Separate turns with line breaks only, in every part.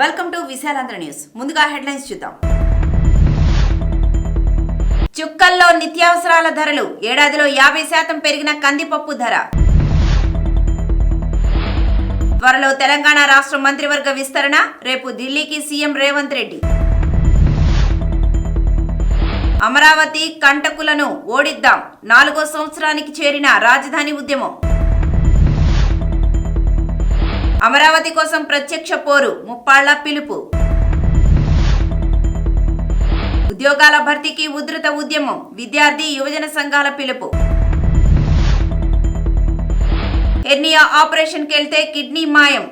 Welcome to Visalaandhra news ముందుగా headlines చూద్దాం. చుక్కల్లో నిత్యావసరాల ధరలు. ఏడాదిలో యాభై శాతం పెరిగిన కందిపప్పు ధర. త్వరలో తెలంగాణ రాష్ట్ర మంత్రివర్గ విస్తరణ. రేపు ఢిల్లీకి సీఎం రేవంత్ రెడ్డి. అమరావతి కంటకులను ఓడిద్దాం. నాలుగో సంవత్సరానికి చేరిన రాజధాని ఉద్యమం. అమరావతి కోసం ప్రత్యక్ష పోరు ముప్పాళ్ళ పిలుపు. ఉద్యోగాల భర్తీకి ఉధృత ఉద్యమం విద్యార్థి యువజన సంఘాల పిలుపు. హెర్నియా ఆపరేషన్కి వెళ్తే కిడ్నీ మాయం.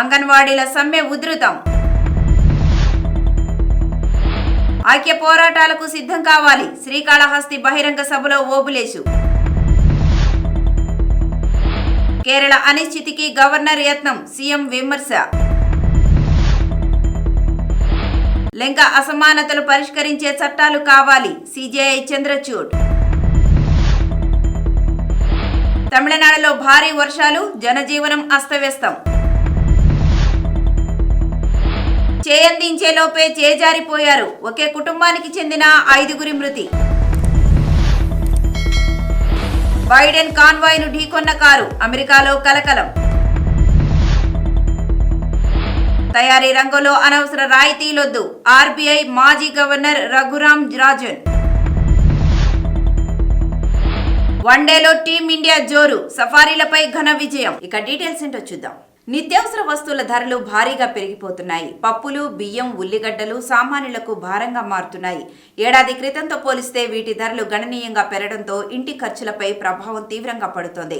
అంగన్వాడీల సమ్మె ఉధృతం. ఐక్య పోరాటాలకు సిద్ధం కావాలి శ్రీకాళహస్తి బహిరంగ సభలో ఓబులేసు. కేరళ అనిశ్చితికి గవర్నర్ యత్నం సీఎం విమర్శ. లింగ అసమానతలు పరిష్కరించే చట్టాలు కావాలి సిజేఐ చంద్రచూడ్. తమిళనాడులో భారీ వర్షాలు జనజీవనం అస్తవ్యస్తం. చేయందించే లోపే చేజారిపోయారు ఒకే కుటుంబానికి చెందిన ఐదుగురి మృతి. బైడెన్ కాన్వాయ్ను ఢీకొన్న కారు అమెరికాలో కలకలం. తయారీ రంగంలో అనవసర రాయితీలొద్దు ఆర్బీఐ మాజీ గవర్నర్ రఘురాం రాజన్. వన్డేలో టీమిండియా జోరు సఫారీలపై ఘన విజయం. ఇక డీటెయిల్స్ ఏంటో చూద్దాం. నిత్యావసర వస్తువుల ధరలు భారీగా పెరిగిపోతున్నాయి. పప్పులు బియ్యం ఉల్లిగడ్డలు సామాన్యులకు భారంగా మారుతున్నాయి. ఏడాది క్రితంతో పోలిస్తే వీటి ధరలు గణనీయంగా పెరగడంతో ఇంటి ఖర్చులపై ప్రభావం తీవ్రంగా పడుతోంది.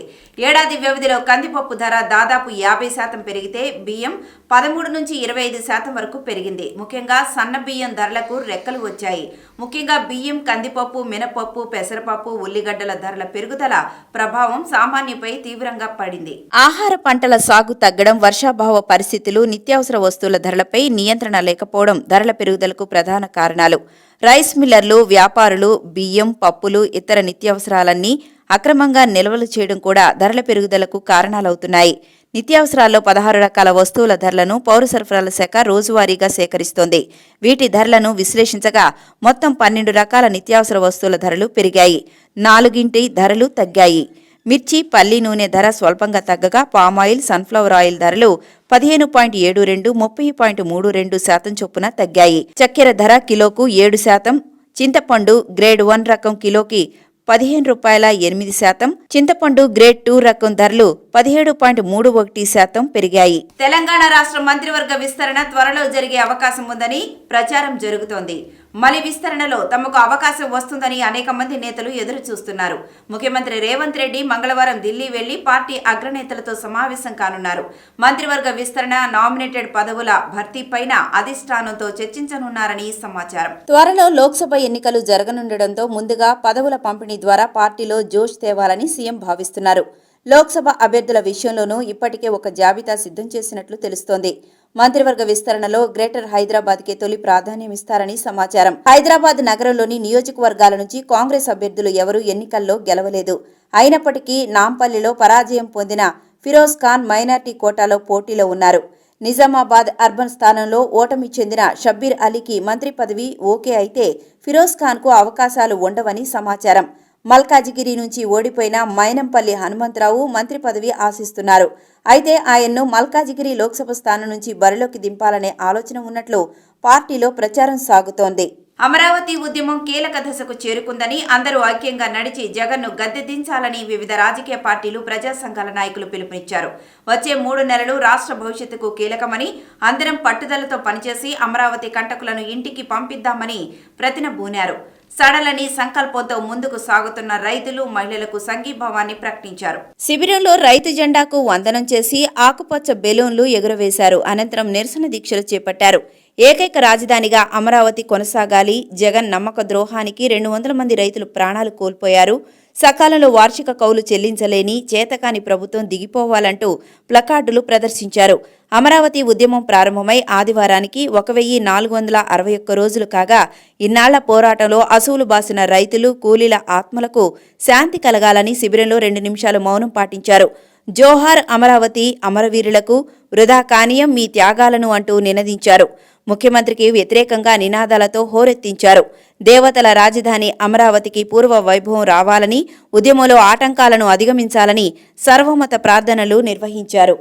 ఏడాది వ్యవధిలో కందిపప్పు ధర దాదాపు యాభై శాతం పెరిగితే బియ్యం పదమూడు నుంచి ఇరవై ఐదు శాతం వరకు పెరిగింది. ముఖ్యంగా సన్న బియ్యం ధరలకు రెక్కలు వచ్చాయి. ముఖ్యంగా బియ్యం కందిపప్పు మినపప్పు పెసరపప్పు ఉల్లిగడ్డల ధరల పెరుగుదల ప్రభావం సామాన్యపై తీవ్రంగా పడింది. ఆహార పంటల సాగు తగ్గడం వర్షాభావ పరిస్థితులు నిత్యావసర వస్తువుల ధరలపై నియంత్రణ లేకపోవడం ధరల పెరుగుదలకు ప్రధాన కారణాలు. రైస్ మిల్లర్లు వ్యాపారులు బియ్యం పప్పులు ఇతర నిత్యావసరాలన్నీ అక్రమంగా నిల్వలు చేయడం కూడా ధరల పెరుగుదలకు కారణాలవుతున్నాయి. నిత్యావసరాల్లో పదహారు రకాల వస్తువుల ధరలను పౌర సరఫరాల శాఖ రోజువారీగా సేకరిస్తోంది. వీటి ధరలను విశ్లేషించగా మొత్తం పన్నెండు రకాల నిత్యావసర వస్తువుల ధరలు పెరిగాయి. నాలుగింటి ధరలు తగ్గాయి. మిర్చి పల్లి నూనె ధర స్వల్పంగా తగ్గగా పామాయిల్ సన్ఫ్లవర్ ఆయిల్ ధరలు పదిహేను పాయింట్ ఏడు రెండు ముప్పై పాయింట్ మూడు రెండు శాతం చొప్పున తగ్గాయి. చక్కెర ధర కిలోకు ఏడు శాతం చింతపండు గ్రేడ్ వన్ రకం కిలోకి పదిహేను రూపాయల ఎనిమిది శాతం చింతపండు గ్రేడ్ టూ రకం ధరలు పదిహేడు పాయింట్ మూడు ఒకటి శాతం పెరిగాయి. తెలంగాణ రాష్ట్ర మంత్రివర్గ విస్తరణ త్వరలో జరిగే అవకాశం ఉందని ప్రచారం జరుగుతోంది. మలి విస్తరణలో తమకు అవకాశం వస్తుందని అనేక మంది నేతలు ఎదురు చూస్తున్నారు. ముఖ్యమంత్రి రేవంత్ రెడ్డి మంగళవారం ఢిల్లీ వెళ్ళి పార్టీ అగ్రనేతలతో సమావేశం కానున్నారు. మంత్రివర్గ విస్తరణ నామినేటెడ్ పదవుల భర్తీపైన అధిష్టానంతో చర్చించనున్నారని సమాచారం. త్వరలో లోక్సభ ఎన్నికలు జరగనుండటంతో ముందుగా పదవుల పంపిణీ ద్వారా పార్టీలో జోష్ తేవాలని సీఎం భావిస్తున్నారు. లోక్సభ అభ్యర్థుల విషయంలోనూ ఇప్పటికే ఒక జాబితా సిద్ధం చేసినట్లు తెలుస్తోంది. మంత్రివర్గ విస్తరణలో గ్రేటర్ హైదరాబాద్కే తొలి ప్రాధాన్యం ఇస్తారని సమాచారం. హైదరాబాద్ నగరంలోని నియోజకవర్గాల నుంచి కాంగ్రెస్ అభ్యర్థులు ఎవరూ ఎన్నికల్లో గెలవలేదు. అయినప్పటికీ నాంపల్లిలో పరాజయం పొందిన ఫిరోజ్ ఖాన్ మైనార్టీ కోటాలో పోటీలో ఉన్నారు. నిజామాబాద్ అర్బన్ స్థానంలో ఓటమి చెందిన షబ్బీర్ అలీకి మంత్రి పదవి ఓకే అయితే ఫిరోజ్ ఖాన్కు అవకాశాలు ఉండవని సమాచారం. మల్కాజిగిరి నుంచి ఓడిపోయిన మైనంపల్లి హనుమంతరావు మంత్రి పదవి ఆశిస్తున్నారు. అయితే ఆయన్ను మల్కాజిగిరి లోక్సభ స్థానం నుంచి బరిలోకి దింపాలనే ఆలోచన ఉన్నట్లు పార్టీలో ప్రచారం సాగుతోంది. అమరావతి ఉద్యమం కీలక దశకు చేరుకుందని అందరూ ఐక్యంగా నడిచి జగన్ను గద్దె దించాలని వివిధ రాజకీయ పార్టీలు ప్రజా సంఘాల నాయకులు పిలుపునిచ్చారు. వచ్చే మూడు నెలలు రాష్ట్ర భవిష్యత్తుకు కీలకమని అందరం పట్టుదలతో పనిచేసి అమరావతి కంటకులను ఇంటికి పంపిద్దామని ప్రతిన బూనారు. సడలని సంకల్పంతో ముందుకు సాగుతున్న రైతులు మహిళలకు సంఘీభావాన్ని ప్రకటించారు. శిబిరంలో రైతు జెండాకు వందనం చేసి ఆకుపచ్చ బెలూన్లు ఎగురవేశారు. అనంతరం నిరసన దీక్షలు చేపట్టారు. ఏకైక రాజధానిగా అమరావతి కొనసాగాలి. జగన్ నమ్మక ద్రోహానికి రెండు వందల మంది రైతులు ప్రాణాలు కోల్పోయారు. సకాలంలో వార్షిక కౌలు చెల్లించలేని చేతకాని ప్రభుత్వం దిగిపోవాలంటూ ప్లకార్డులు ప్రదర్శించారు. అమరావతి ఉద్యమం ప్రారంభమై ఆదివారానికి ఒక వెయ్యి నాలుగు వందల అరవై ఒక్క రోజులు కాగా ఇన్నాళ్ళ పోరాటంలో అసూలు బాసిన రైతులు కూలీల ఆత్మలకు శాంతి కలగాలని శిబిరంలో రెండు నిమిషాలు మౌనం పాటించారు. జోహార్ అమరావతి అమరవీరులకు వృధా కానీయం మీ త్యాగాలను అంటూ నినదించారు. ముఖ్యమంత్రికి వ్యతిరేకంగా నినాదాలతో హోరెత్తించారు. దేవతల రాజధాని అమరావతికి పూర్వ వైభవం రావాలని ఉద్యమంలో ఆటంకాలను అధిగమించాలని సర్వమత ప్రార్థనలు నిర్వహించారు.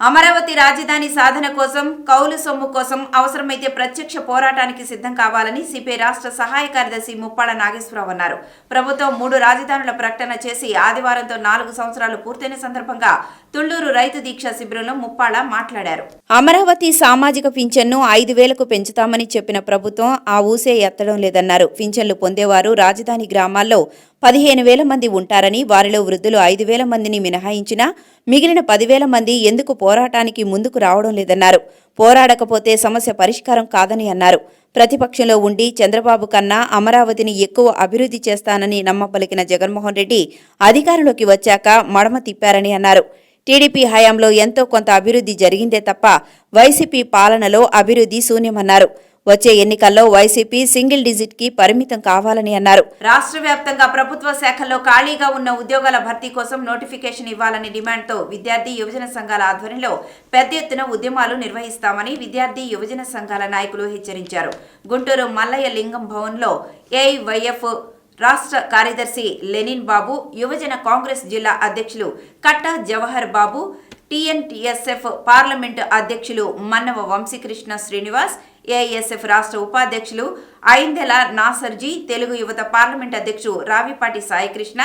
అమరావతి రాజధాని సాధన కోసం కౌలు సొమ్ము కోసం అవసరమైతే ప్రత్యక్ష పోరాటానికి సిద్ధం కావాలని సిపిఐ రాష్ట్ర సహాయ కార్యదర్శి ముప్పాడ నాగేశ్వరరావు అన్నారు. ప్రభుత్వం మూడు రాజధానుల ప్రకటన చేసి ఆదివారంతో నాలుగు సంవత్సరాలు పూర్తయిన సందర్భంగా తుళ్ళూరు రైతు దీక్ష శిబిరంలో ముప్పాడ మాట్లాడారు. అమరావతి సామాజిక పింఛన్ను ఐదు వేలకు పెంచుతామని చెప్పిన ప్రభుత్వం ఆ ఊసే ఎత్తడం లేదన్నారు. పింఛన్లు పొందేవారు రాజధాని గ్రామాల్లో పదిహేను వేల మంది ఉంటారని వారిలో వృద్ధులు ఐదు వేల మందిని మినహాయించినా మిగిలిన పదివేల మంది ఎందుకు పోరాటానికి ముందుకు రావడం లేదన్నారు. పోరాడకపోతే సమస్య పరిష్కారం కాదని అన్నారు. ప్రతిపక్షంలో ఉండి చంద్రబాబు కన్నా అమరావతిని ఎక్కువ అభివృద్ధి చేస్తానని నమ్మపలికిన జగన్మోహన్ రెడ్డి అధికారంలోకి వచ్చాక మడమ తిప్పారని అన్నారు. టీడీపీ హయాంలో ఎంతో కొంత అభివృద్ధి జరిగిందే తప్ప వైసీపీ పాలనలో అభివృద్ధి శూన్యమన్నారు. వచ్చే ఎన్నికల్లో వైసీపీ సింగిల్ డిజిట్కి పరిమితం కావాలని అన్నారు. రాష్ట్ర వ్యాప్తంగా ప్రభుత్వ శాఖల్లో ఖాళీగా ఉన్న ఉద్యోగాల భర్తీ కోసం నోటిఫికేషన్ ఇవ్వాలని డిమాండ్తో విద్యార్థి యువజన సంఘాల ఆధ్వర్యంలో పెద్ద ఎత్తున ఉద్యమాలు నిర్వహిస్తామని విద్యార్థి యువజన సంఘాల నాయకులు హెచ్చరించారు. గుంటూరు మల్లయ్య లింగం భవన్లో ఏఐవైఎఫ్ రాష్ట్ర కార్యదర్శి లెనిన్ బాబు యువజన కాంగ్రెస్ జిల్లా అధ్యక్షులు కట్టా జవహర్ బాబు టీఎన్టీఎస్ఎఫ్ పార్లమెంటు అధ్యక్షులు మన్నవ వంశీకృష్ణ శ్రీనివాస్ ఏఎస్ఎఫ్ రాష్ట్ర ఉపాధ్యక్షులు ఐందెల నాసర్జీ తెలుగు యువత పార్లమెంట్ అధ్యక్షుడు రావిపాటి సాయికృష్ణ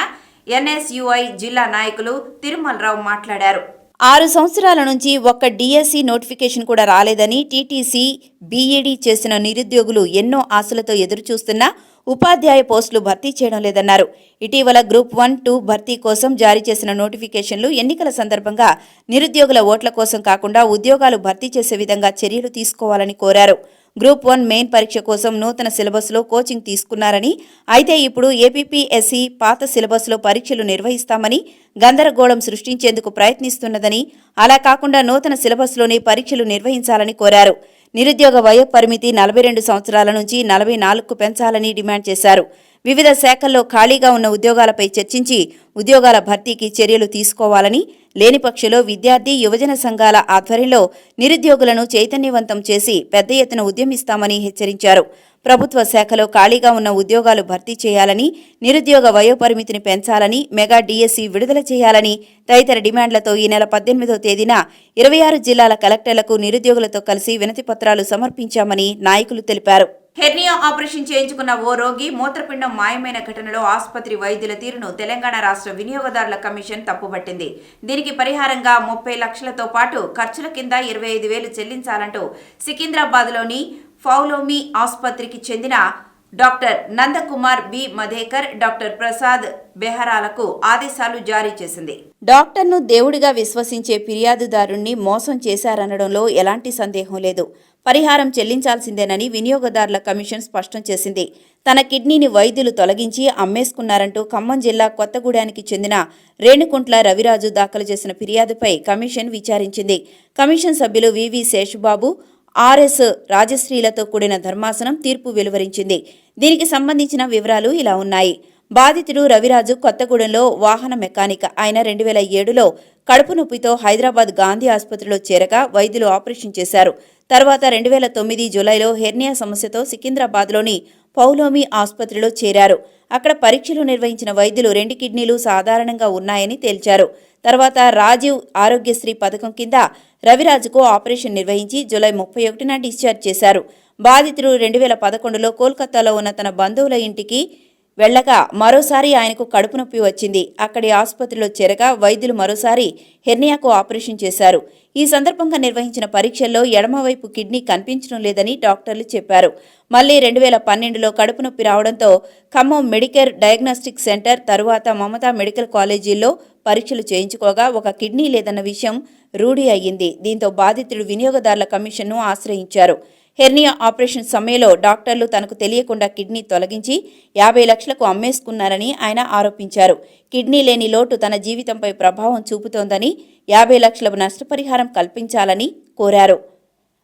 ఎన్ఎస్యుఐ జిల్లా నాయకులు తిరుమలరావు మాట్లాడారు. ఆరు సంవత్సరాల నుంచి ఒక్క డిఎస్సి నోటిఫికేషన్ కూడా రాలేదని టీటీసీ బీఈడీ చేసిన నిరుద్యోగులు ఎన్నో ఆశలతో ఎదురుచూస్తున్నా ఉపాధ్యాయ పోస్టులు భర్తీ చేయడం లేదన్నారు. ఇటీవల గ్రూప్ వన్ టూ భర్తీ కోసం జారీ చేసిన నోటిఫికేషన్లు ఎన్నికల సందర్భంగా నిరుద్యోగుల ఓట్ల కోసం కాకుండా ఉద్యోగాలు భర్తీ చేసే విధంగా చర్యలు తీసుకోవాలని కోరారు. గ్రూప్ వన్ మెయిన్ పరీక్ష కోసం నూతన సిలబస్లో కోచింగ్ తీసుకున్నారని అయితే ఇప్పుడు ఏపీపీఎస్సీ పాత సిలబస్లో పరీక్షలు నిర్వహిస్తామని గందరగోళం సృష్టించేందుకు ప్రయత్నిస్తున్నదని అలా కాకుండా నూతన సిలబస్లోనే పరీక్షలు నిర్వహించాలని కోరారు. నిరుద్యోగ వయో పరిమితి నలభై రెండు సంవత్సరాల నుంచి నలభై నాలుగుకు పెంచాలని డిమాండ్ చేశారు. వివిధ శాఖల్లో ఖాళీగా ఉన్న ఉద్యోగాలపై చర్చించి ఉద్యోగాల భర్తీకి చర్యలు తీసుకోవాలని లేని పక్షంలో విద్యార్థి యువజన సంఘాల ఆధ్వర్యంలో నిరుద్యోగులను చైతన్యవంతం చేసి పెద్ద ఎత్తున ఉద్యమిస్తామని హెచ్చరించారు. ప్రభుత్వ శాఖలో ఖాళీగా ఉన్న ఉద్యోగాలు భర్తీ చేయాలని నిరుద్యోగ వయోపరిమితిని పెంచాలని మెగా డిఎస్సి విడుదల చేయాలని తదితర డిమాండ్లతో ఈ నెల పద్దెనిమిదో తేదీన ఇరవై ఆరు జిల్లాల కలెక్టర్లకు నిరుద్యోగులతో కలిసి వినతి పత్రాలు సమర్పించామని నాయకులు తెలిపారు. హెర్నియా ఆపరేషన్ చేయించుకున్న ఓ రోగి మూత్రపిండం మాయమైన ఘటనలో ఆసుపత్రి వైద్యుల తీరును తెలంగాణ రాష్ట్ర వినియోగదారుల కమిషన్ తప్పుపట్టింది. దీనికి పరిహారంగా ముప్పై లక్షలతో పాటు ఖర్చుల కింద ఇరవై ఐదు వేలు చెల్లించాలంటూ సికింద్రాబాద్లోని ఫౌలోమి ఆసుపత్రికి చెందిన doctor Nandakumar B. Madhekar doctor Prasad బెహరాలకు ఆదేశాలు జారీ చేసింది. డాక్టర్ను దేవుడిగా విశ్వసించే ఫిర్యాదుదారుణ్ణి మోసం చేశారనడంలో ఎలాంటి సందేహం లేదు. పరిహారం చెల్లించాల్సిందేనని వినియోగదారుల కమిషన్ స్పష్టం చేసింది. తన కిడ్నీని వైద్యులు తొలగించి అమ్మేసుకున్నారంటూ ఖమ్మం జిల్లా కొత్తగూడెనికి చెందిన రేణుకుంట్ల రవిరాజు దాఖలు చేసిన ఫిర్యాదుపై కమిషన్ విచారించింది. కమిషన్ సభ్యులు వివి శేషుబాబు ఆర్ఎస్ రాజశ్రీలతో కూడిన ధర్మాసనం తీర్పు వెలువరించింది. దీనికి సంబంధించిన వివరాలు ఇలా ఉన్నాయి. బాధితుడు రవిరాజు కొత్తగూడెంలో వాహన మెకానిక్. ఆయన రెండు వేల ఏడులో కడుపు నొప్పితో హైదరాబాద్ గాంధీ ఆసుపత్రిలో చేరగా వైద్యులు ఆపరేషన్ చేశారు. తర్వాత రెండు వేల తొమ్మిది జూలైలో హెర్నియా సమస్యతో సికింద్రాబాద్లోని పౌలోమి ఆసుపత్రిలో చేరారు. అక్కడ పరీక్షలు నిర్వహించిన వైద్యులు రెండు కిడ్నీలు సాధారణంగా ఉన్నాయని తేల్చారు. తర్వాత రాజీవ్ ఆరోగ్యశ్రీ పథకం కింద రవిరాజుకు ఆపరేషన్ నిర్వహించి జూలై ముప్పై ఒకటిన డిశ్చార్జ్ చేశారు. బాధితుడు రెండు వేల పదకొండులో కోల్కతాలో ఉన్న తన బంధువుల ఇంటికి వెళ్ళగా మరోసారి ఆయనకు కడుపు నొప్పి వచ్చింది. అక్కడి ఆసుపత్రిలో చేరగా వైద్యులు మరోసారి హెర్నియాకు ఆపరేషన్ చేశారు. ఈ సందర్భంగా నిర్వహించిన పరీక్షల్లో ఎడమవైపు కిడ్నీ కనిపించడం లేదని డాక్టర్లు చెప్పారు. మళ్ళీ రెండు వేల పన్నెండులో కడుపు నొప్పి రావడంతో ఖమ్మం మెడికేర్ డయాగ్నోస్టిక్ సెంటర్ తరువాత మమతా మెడికల్ కాలేజీల్లో పరీక్షలు చేయించుకోగా ఒక కిడ్నీ లేదన్న విషయం రూఢి అయ్యింది. దీంతో బాధితుడు వినియోగదారుల కమిషన్ను ఆశ్రయించారు. హెర్నియా ఆపరేషన్ సమయంలో డాక్టర్లు తనకు తెలియకుండా కిడ్నీ తొలగించి యాభై లక్షలకు అమ్మేసుకున్నారని ఆయన ఆరోపించారు. కిడ్నీ లేని లోటు తన జీవితంపై ప్రభావం చూపుతోందని యాభై లక్షల నష్టపరిహారం కల్పించాలని కోరారు.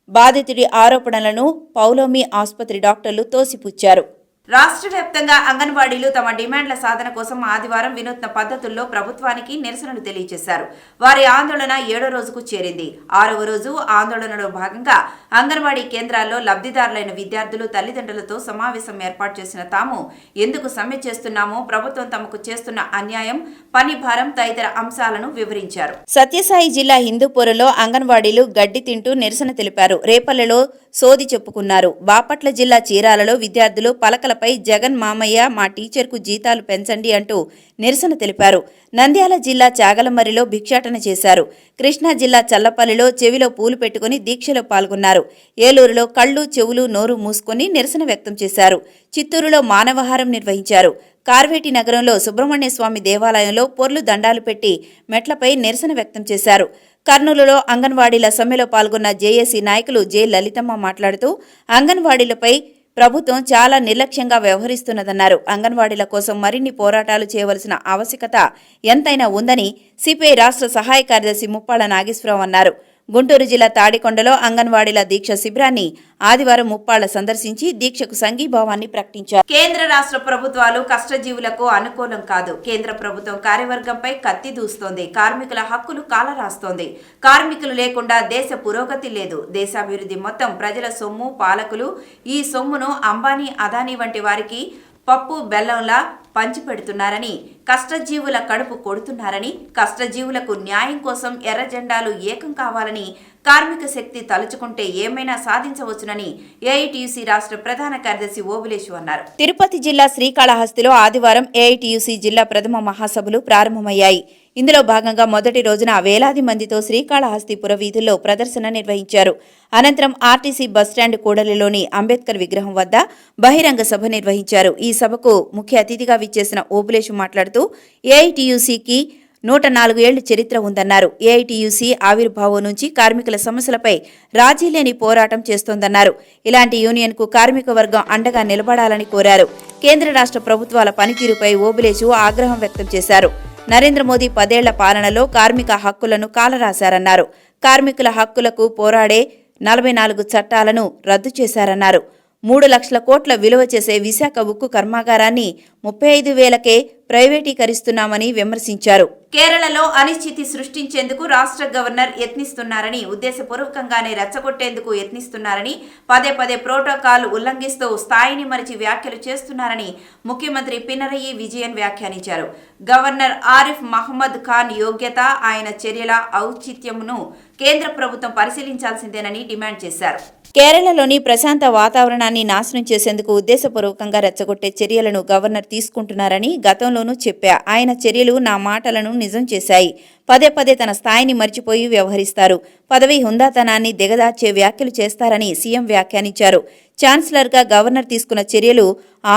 బాధితుడి ఆరోపణలను పౌలోమి ఆసుపత్రి డాక్టర్లు తోసిపుచ్చారు. రాష్ట్ర వ్యాప్తంగా అంగన్వాడీలు తమ డిమాండ్ల సాధన కోసం ఆదివారం వినూత్న పద్ధతుల్లో ప్రభుత్వానికి నిరసనలు తెలియజేశారు. వారి ఆందోళన ఏడో రోజుకు చేరింది. ఆరవ రోజు ఆందోళనలో భాగంగా అంగన్వాడీ కేంద్రాల్లో లబ్ధిదారులైన విద్యార్థులు తల్లిదండ్రులతో సమావేశం ఏర్పాటు చేసిన తాము ఎందుకు సమ్మె చేస్తున్నామో ప్రభుత్వం తమకు చేస్తున్న అన్యాయం పని భారం తదితర అంశాలను వివరించారు. సత్యసాయి జిల్లా హిందూపూర్లో అంగన్వాడీలు గడ్డి తింటూ నిరసన తెలిపారు. రేపల్లెలో సోది చెప్పుకున్నారు. బాపట్ల జిల్లా చీరాలలో విద్యార్థులు పలకలపై జగన్ మామయ్య మా టీచర్కు జీతాలు పెంచండి అంటూ నిరసన తెలిపారు. నంద్యాల జిల్లా చాగలమర్రిలో భిక్షాటన చేశారు. కృష్ణా జిల్లా చల్లపల్లిలో చెవిలో పూలు పెట్టుకుని దీక్షలో పాల్గొన్నారు. ఏలూరులో కళ్ళు చెవులు నోరు మూసుకొని నిరసన వ్యక్తం చేశారు. చిత్తూరులో మానవహారం నిర్వహించారు. కార్వేటి నగరంలో సుబ్రహ్మణ్య స్వామి దేవాలయంలో పొర్లు దండాలు పెట్టి మెట్లపై నిరసన వ్యక్తం చేశారు. కర్నూలులో అంగన్వాడీల సమ్మెలో పాల్గొన్న జేఏసీ నాయకులు జె లలితమ్మ మాట్లాడుతూ అంగన్వాడీలపై ప్రభుత్వం చాలా నిర్లక్ష్యంగా వ్యవహరిస్తున్నదన్నారు. అంగన్వాడీల కోసం మరిన్ని పోరాటాలు చేయవలసిన ఆవశ్యకత ఎంతైనా ఉందని సిపిఐ రాష్ట్ర సహాయ కార్యదర్శి ముప్పాళ్ళ నాగేశ్వరరావు అన్నారు. గుంటూరు జిల్లా తాడికొండలో అంగన్వాడీల దీక్ష శిబిరాన్ని ఆదివారం ముప్పాళ్ళ సందర్శించి దీక్షకు సంఘీభావాన్ని ప్రకటించారు. కేంద్ర రాష్ట్ర ప్రభుత్వాలు కష్టజీవులకు అనుకూలం కాదు. కేంద్ర ప్రభుత్వం కార్యవర్గంపై కత్తి దూస్తోంది. కార్మికుల హక్కులు కాలరాస్తోంది. కార్మికులు లేకుండా దేశ పురోగతి లేదు. దేశాభివృద్ధి మొత్తం ప్రజల సొమ్ము పాలకులు ఈ సొమ్మును అంబానీ అదానీ వంటి వారికి పప్పు బెల్లంలా పంచిపెడుతున్నారని కష్టజీవుల కడుపు కొడుతున్నారని కష్టజీవులకు న్యాయం కోసం ఎర్ర జెండాలు ఏకం కావాలని కార్మిక శక్తి తలుచుకుంటే ఏమైనా సాధించవచ్చునని ఏఐటియుసి రాష్ట్ర ప్రధాన కార్యదర్శి ఓబులేషు అన్నారు. తిరుపతి జిల్లా శ్రీకాళహస్తిలో ఆదివారం ఏఐటియుసి జిల్లా ప్రథమ మహాసభలు ప్రారంభమయ్యాయి. ఇందులో భాగంగా మొదటి రోజున వేలాది మందితో శ్రీకాళహస్తి పురవీధుల్లో ప్రదర్శన నిర్వహించారు. అనంతరం ఆర్టీసీ బస్టాండ్ కూడలిలోని అంబేద్కర్ విగ్రహం వద్ద బహిరంగ సభ నిర్వహించారు. ఈ సభకు ముఖ్య అతిథిగా విచ్చేసిన ఓబులేషు మాట్లాడుతూ ఏఐటియుసికి నూట నాలుగు ఏళ్ళ చరిత్ర ఉందన్నారు. ఏఐటీయూసీ ఆవిర్భావం నుంచి కార్మికుల సమస్యలపై రాజీ లేని పోరాటం చేస్తోందన్నారు. ఇలాంటి యూనియన్కు కార్మిక వర్గం అండగా నిలబడాలని కోరారు. కేంద్ర రాష్ట్ర ప్రభుత్వాల పనితీరుపై ఓబులేషు ఆగ్రహం వ్యక్తం చేశారు. నరేంద్ర మోదీ పదేళ్ళ పాలనలో కార్మిక హక్కులను కాలరాశారన్నారు. కార్మికుల హక్కులకు పోరాడే నలభై నాలుగు చట్టాలను రద్దు చేశారన్నారు. మూడు లక్షల కోట్ల విలువ చేసే విశాఖ ఉక్కు కర్మాగారాన్ని ముప్పై ఐదు వేలకే ప్రైవేటీకరిస్తున్నామని విమర్శించారు. కేరళలో అనిశ్చితి సృష్టించేందుకు రాష్ట్ర గవర్నర్ యత్నిస్తున్నారని ఉద్దేశపూర్వకంగానే రెచ్చగొట్టేందుకు యత్నిస్తున్నారని పదే పదే ప్రోటోకాల్ ఉల్లంఘిస్తూ స్థాయిని మరిచి వ్యాఖ్యలు చేస్తున్నారని ముఖ్యమంత్రి పినరయి విజయన్ వ్యాఖ్యానించారు. గవర్నర్ ఆరిఫ్ మహమ్మద్ ఖాన్ యోగ్యత ఆయన చర్యల ఔచిత్యమును కేంద్ర ప్రభుత్వం పరిశీలించాల్సిందేనని డిమాండ్ చేశారు. కేరళలోని ప్రశాంత వాతావరణాన్ని నాశనం చేసేందుకు ఉద్దేశపూర్వకంగా రెచ్చగొట్టే చర్యలను గవర్నర్ తీసుకుంటున్నారని గతంలోనూ చెప్పా. ఆయన చర్యలు నా మాటలను నిజం చేశాయి. పదే పదే తన స్థాయిని మర్చిపోయి వ్యవహరిస్తారు. పదవి హుందాతనాన్ని దిగదార్చే వ్యాఖ్యలు చేస్తారని సీఎం వ్యాఖ్యానించారు. ఛాన్సలర్గా గవర్నర్ తీసుకున్న చర్యలు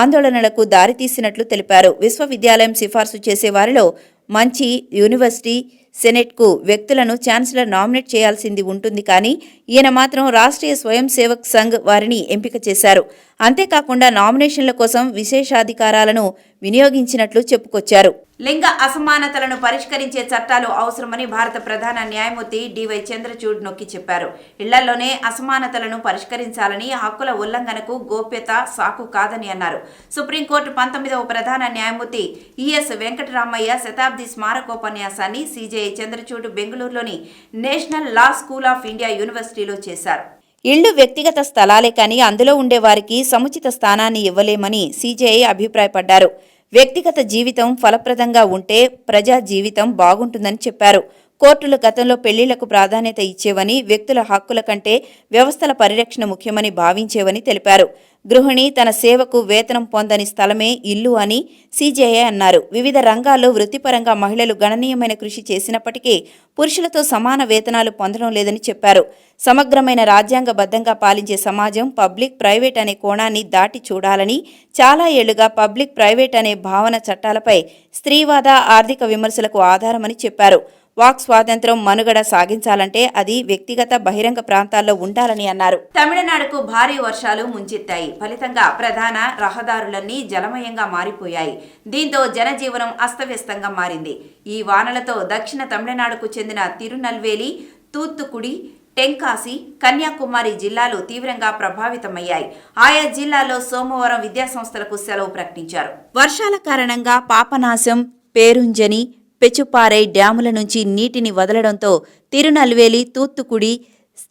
ఆందోళనలకు దారితీసినట్లు తెలిపారు. విశ్వవిద్యాలయం సిఫార్సు చేసేవారిలో మంచి యూనివర్సిటీ సెనెట్కు వ్యక్తులను ఛాన్సలర్ నామినేట్ చేయాల్సింది ఉంటుంది కానీ ఈయన మాత్రం రాష్ట్రీయ స్వయం సేవక్ సంఘ్ వారిని ఎంపిక చేశారు. అంతేకాకుండా నామినేషన్ల కోసం విశేషాధికారాలను వినియోగించినట్లు చెప్పుకొచ్చారు. లింగ అసమానతలను పరిష్కరించే చట్టాలు అవసరమని భారత ప్రధాన న్యాయమూర్తి డివై చంద్రచూడ్ నొక్కి చెప్పారు. ఇళ్ళలోనే అసమానతలను పరిష్కరించాలని హక్కుల ఉల్లంఘనకు గోప్యత సాకు కాదని అన్నారు. సుప్రీంకోర్టు పంతొమ్మిదవ ప్రధాన న్యాయమూర్తి ఈఎస్ వెంకటరామయ్య శతాబ్ది స్మారకోపన్యాసాన్ని సిజేఐ చంద్రచూడ్ బెంగళూరులోని national law school of India యూనివర్సిటీలో చేశారు. ఇళ్ళు వ్యక్తిగత స్థలాలే కానీ అందులో ఉండేవారికి సముచిత స్థానాన్ని ఇవ్వలేమని సీజేఐ అభిప్రాయపడ్డారు. వ్యక్తిగత జీవితం ఫలప్రదంగా ఉంటే ప్రజా జీవితం బాగుంటుందని చెప్పారు. కోర్టులు గతంలో పెళ్ళిళ్ళకు ప్రాధాన్యత ఇచ్చేవని వ్యక్తుల హక్కుల కంటే వ్యవస్థల పరిరక్షణ ముఖ్యమని భావించేవని తెలిపారు. గృహిణి తన సేవకు వేతనం పొందని స్థలమే ఇల్లు అని సీజేఐ అన్నారు. వివిధ రంగాల్లో వృత్తిపరంగా మహిళలు గణనీయమైన కృషి చేసినప్పటికీ పురుషులతో సమాన వేతనాలు పొందడం లేదని చెప్పారు. సమగ్రమైన రాజ్యాంగబద్ధంగా పాలించే సమాజం పబ్లిక్ ప్రైవేట్ అనే కోణాన్ని దాటి చూడాలని చాలా ఏళ్ళుగా పబ్లిక్ ప్రైవేట్ అనే భావన చట్టాలపై స్త్రీవాద ఆర్థిక విమర్శలకు ఆధారమని చెప్పారు. వాక్ స్వాతంత్రం మనుగడ సాగించాలంటే అది వ్యక్తిగత బహిరంగ ప్రాంతాల్లో ఉండాలని అన్నారు. తమిళనాడుకు భారీ వర్షాలు ముంచెత్తాయి. ఫలితంగా ప్రధాన రహదారులన్నీ జలమయంగా మారిపోయాయి. దీంతో జనజీవనం అస్తవ్యస్తంగా మారింది. ఈ వానలతో దక్షిణ తమిళనాడుకు చెందిన తిరునల్వేలి తూత్తుకుడి టెంకాసి కన్యాకుమారి జిల్లాలు తీవ్రంగా ప్రభావితమయ్యాయి. ఆయా జిల్లాల్లో సోమవారం విద్యాసంస్థలకు సెలవు ప్రకటించారు. వర్షాల కారణంగా పాపనాశం పేరుంజని పెచుపారై డ్యాముల నుంచి నీటిని వదలడంతో తిరునల్వేలి తూత్తుకుడి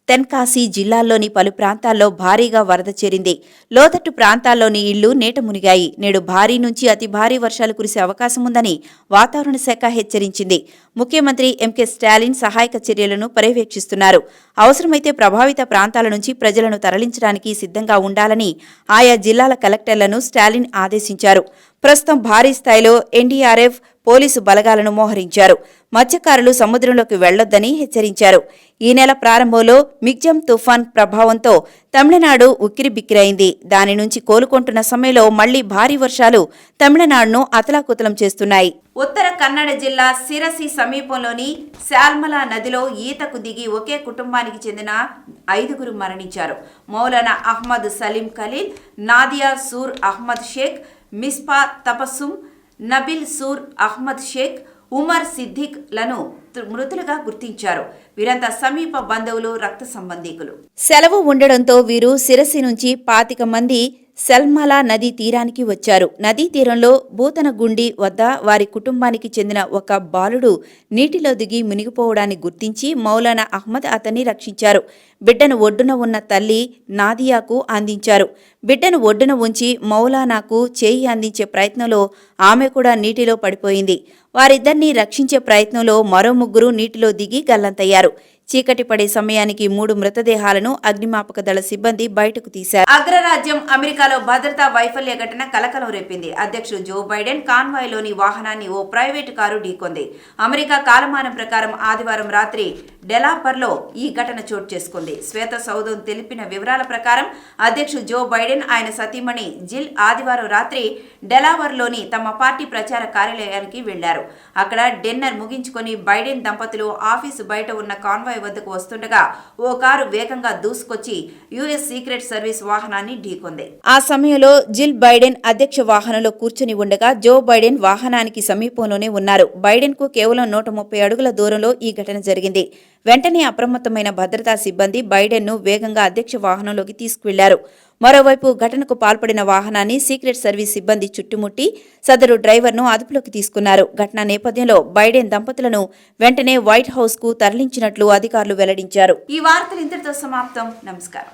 తెన్కాసి జిల్లాల్లోని పలు ప్రాంతాల్లో భారీగా వరద చేరింది. లోతట్టు ప్రాంతాల్లోని ఇళ్ళు నీట మునిగాయి. నేడు భారీ నుంచి అతి భారీ వర్షాలు కురిసే అవకాశం ఉందని వాతావరణ శాఖ హెచ్చరించింది. ముఖ్యమంత్రి ఎంకే స్టాలిన్ సహాయక చర్యలను పర్యవేక్షిస్తున్నారు. అవసరమైతే ప్రభావిత ప్రాంతాల నుంచి ప్రజలను తరలించడానికి సిద్ధంగా ఉండాలని ఆయా జిల్లాల కలెక్టర్లను స్టాలిన్ ఆదేశించారు. ప్రస్తుతం భారీ స్థాయిలో ఎన్డీఆర్ఎఫ్ పోలీసు బలగాలను మోహరించారు. మత్స్యకారులు సముద్రంలోకి వెళ్ళొద్దని హెచ్చరించారు. ఈ నెల ప్రారంభంలో మిగ్జం తుఫాన్ ప్రభావంతో తమిళనాడు ఉక్కిరిబిక్కిరైంది దాని నుంచి కోలుకుంటున్న సమయంలో మళ్ళీ భారీ వర్షాలు తమిళనాడును అతలాకుతలం చేస్తున్నాయి. ఉత్తర కన్నడ జిల్లా సిరసి సమీపంలోని శాల్మల నదిలో ఈతకు దిగి ఒకే కుటుంబానికి చెందిన ఐదుగురు మరణించారు. మౌలానా అహ్మద్ సలీం ఖలీల్ నాదియా సూర్ అహ్మద్ షేక్ మిస్పా తపస్సుం నబిల్ సూర్ అహ్మద్ షేక్ ఉమర్ సిద్దిక్లను మృతులుగా గుర్తించారు. వీరంతా సమీప బంధువులు రక్త సంబంధీకులు. సెలవు ఉండడంతో వీరు శిరసి నుంచి పాతిక మంది సెల్మలా నదీ తీరానికి వచ్చారు. నదీ తీరంలో బూతనగుండి వద్ద వారి కుటుంబానికి చెందిన ఒక బాలుడు నీటిలో దిగి మునిగిపోవడాన్ని గుర్తించి మౌలానా అహ్మద్ అతన్ని రక్షించారు. బిడ్డను ఒడ్డున ఉన్న తల్లి నాదియాకు అందించారు. బిడ్డను ఒడ్డున ఉంచి మౌలానాకు చేయి అందించే ప్రయత్నంలో ఆమె కూడా నీటిలో పడిపోయింది. వారిద్దరినీ రక్షించే ప్రయత్నంలో మరో ముగ్గురు నీటిలో దిగి గల్లంతయ్యారు. చీకటి పడే సమయానికి మూడు మృతదేహాలను అగ్నిమాపక దళ సిబ్బంది బయటకు తీశారు. అగ్రరాజ్యం అమెరికాలో భద్రతా వైఫల్య ఘటన కలకలం రేపింది. అధ్యక్షుడు జో బైడెన్ కాన్వాయ్లోని వాహనాన్ని ఓ ప్రైవేటు కారు ఢీకొంది. అమెరికా కాలమానం ప్రకారం ఆదివారం రాత్రి డెలాపర్లో ఈ ఘటన చోటు చేసుకుంది. శ్వేత సౌదం తెలిపిన వివరాల ప్రకారం అధ్యక్షుడు జో బైడెన్ ఆయన సతీమణి జిల్ ఆదివారం రాత్రి డెలావర్లోని తమ పార్టీ ప్రచార కార్యాలయానికి వెళ్ళారు అక్కడ డిన్నర్ ముగించుకొని బైడెన్ దంపతులు ఆఫీసు బయట ఉన్న కాన్వాయ్ వద్దకు వస్తుండగా ఓ కారు వేగంగా దూసుకొచ్చి యుఎస్ సీక్రెట్ సర్వీస్ వాహనాన్ని ఢీకొంది. ఆ సమయంలో జిల్ బైడెన్ అధ్యక్ష వాహనంలో కూర్చుని ఉండగా జో బైడెన్ వాహనానికి సమీపంలోనే ఉన్నారు. బైడెన్కు కేవలం నూట ముప్పై అడుగుల దూరంలో ఈ ఘటన జరిగింది. వెంటనే అప్రమత్తమైన భద్రతా సిబ్బంది బైడెన్ను వేగంగా అధ్యక్ష వాహనంలోకి తీసుకువెళ్ళారు. మరోవైపు ఘటనకు పాల్పడిన వాహనాన్ని సీక్రెట్ సర్వీస్ సిబ్బంది చుట్టుముట్టి సదరు డ్రైవర్ను అదుపులోకి తీసుకున్నారు. ఘటన నేపథ్యంలో బైడెన్ దంపతులను వెంటనే వైట్ హౌస్కు తరలించినట్లు అధికారులు వెల్లడించారు. ఈ వార్తలు ఇంతటితో సమాప్తం. నమస్కారం.